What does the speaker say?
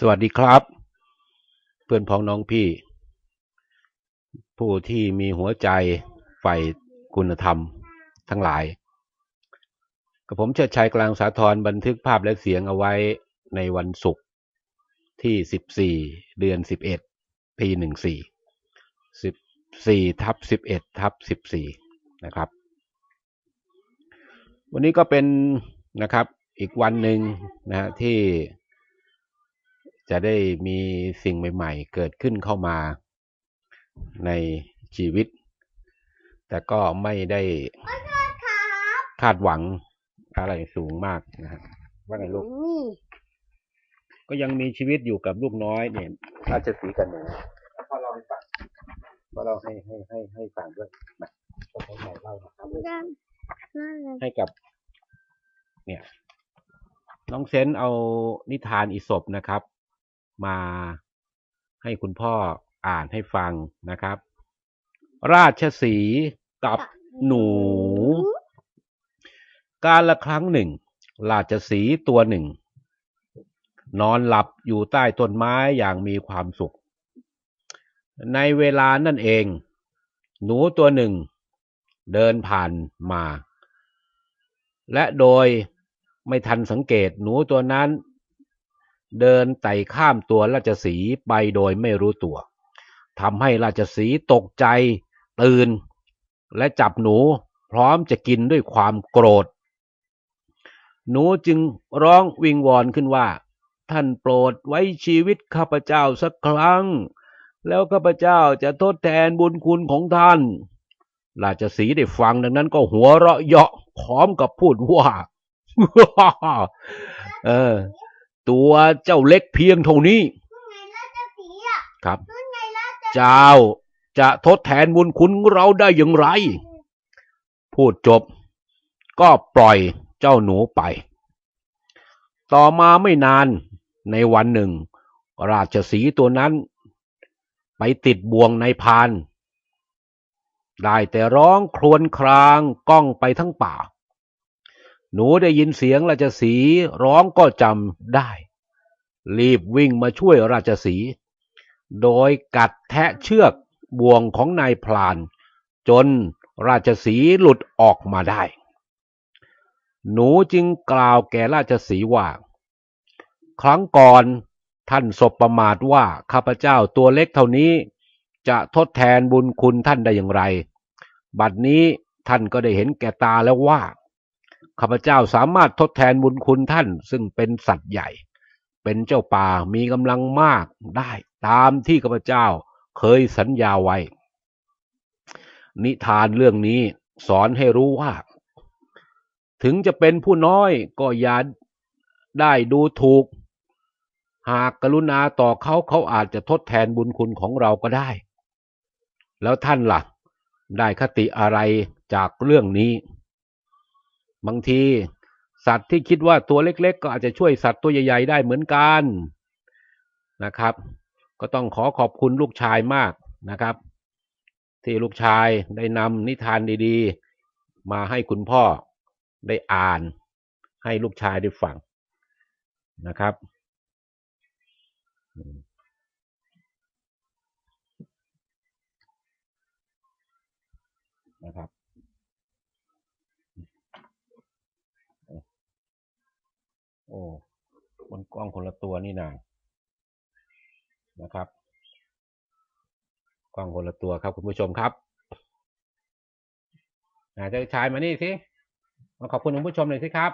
สวัสดีครับ เพื่อนพ้องน้องพี่ ผู้ที่มีหัวใจใฝ่คุณธรรมทั้งหลาย กับผมเชิดชัยกลางสาธรบันทึกภาพและเสียงเอาไว้ในวันศุกร์ที่ 14 เดือน 11 ปี 14 14ทับ11ทับ14 นะครับ วันนี้ก็เป็นนะครับอีกวันหนึ่งนะฮะที่ จะได้มีสิ่งใหม่ ๆ เกิดขึ้นเข้ามาในชีวิต แต่ก็ไม่ได้คาดหวังอะไรสูงมากนะฮะว่าไงลูกนี่ก็ยังมีชีวิตอยู่กับลูกน้อยเนี่ยราชสีห์กันหนูพ่อเล่าให้ฟังพ่อเล่าให้ให้ให้ให้ฟังด้วยมาพ่อเขาเล่านะครับนั่นนั่นเลยให้กับ เนี่ย น้องเซนเอานิทานอีสบนะครับ มาให้คุณพ่ออ่านให้ฟังนะครับ ราชสีห์กับหนู การละครั้งหนึ่ง ราชสีห์ตัวหนึ่ง นอนหลับอยู่ใต้ต้นไม้อย่างมีความสุข ในเวลานั่นเอง หนูตัวหนึ่ง เดินผ่านมา และโดยไม่ทันสังเกตหนูตัวนั้น เดินไต่ข้ามตัวราชสีไปโดยไม่รู้ตัวทำให้ราชสีตกใจ ตื่น และจับหนูพร้อมจะกินด้วยความโกรธ หนูจึงร้องวิงวอนขึ้นว่า ท่านโปรดไว้ชีวิตข้าพเจ้าสักครั้ง แล้วข้าพเจ้าจะทดแทนบุญคุณของท่าน ราชสีได้ฟังดังนั้นก็หัวเราะเยาะพร้อมกับพูดว่าเออ ตัวเจ้าเล็กเพียงเท่านี้นั่นไงราชสีห์อะครับนั่นไงราชเจ้าจะทดแทนบุญคุณของเราได้อย่างไร พูดจบ ก็ปล่อยเจ้าหนูไป ต่อมาไม่นานในวันหนึ่ง ราชสีห์ตัวนั้น ไปติดบ่วงในพาน ได้แต่ร้องครวญครางก้องไปทั้งป่า หนูได้ยินเสียงราชสีร้องก็จำได้ รีบวิ่งมาช่วยราชสีโดยกัดแทะเชือกบ่วงของนายพลาน จนราชสีหลุดออกมาได้ หนูจึงกล่าวแก่ราชสีว่า ครั้งก่อนท่านสบประมาทว่าข้าพเจ้าตัวเล็กเท่านี้จะทดแทนบุญคุณท่านได้อย่างไร บัดนี้ท่านก็ได้เห็นแก่ตาแล้วว่า ข้าพเจ้าสามารถทดแทนบุญคุณท่าน ซึ่งเป็นสัตว์ใหญ่ เป็นเจ้าป่ามีกำลังมากได้ ตามที่ข้าพเจ้าเคยสัญญาไว้ นิทานเรื่องนี้สอนให้รู้ว่า ถึงจะเป็นผู้น้อยก็อย่าได้ดูถูก หากกรุณาต่อเขาเขาอาจจะทดแทนบุญคุณของเราก็ได้ แล้วท่านล่ะ ได้คติอะไรจากเรื่องนี้ บางทีสัตว์ที่คิดว่าตัวเล็ก ๆ ก็อาจจะช่วยสัตว์ตัวใหญ่ ๆ ได้เหมือนกันนะครับ ก็ต้องขอขอบคุณลูกชายมากนะครับ ที่ลูกชายได้นำนิทานดีๆ มาให้คุณพ่อได้อ่าน ให้ลูกชายได้ฟังนะครับ นะครับ โอ้ บนกล้องคนละตัวนี่นานะครับ กล้องคนละตัวครับคุณผู้ชมครับอาจจะชายมานี่สิมาขอบคุณคุณผู้ชมหน่อยสิครับ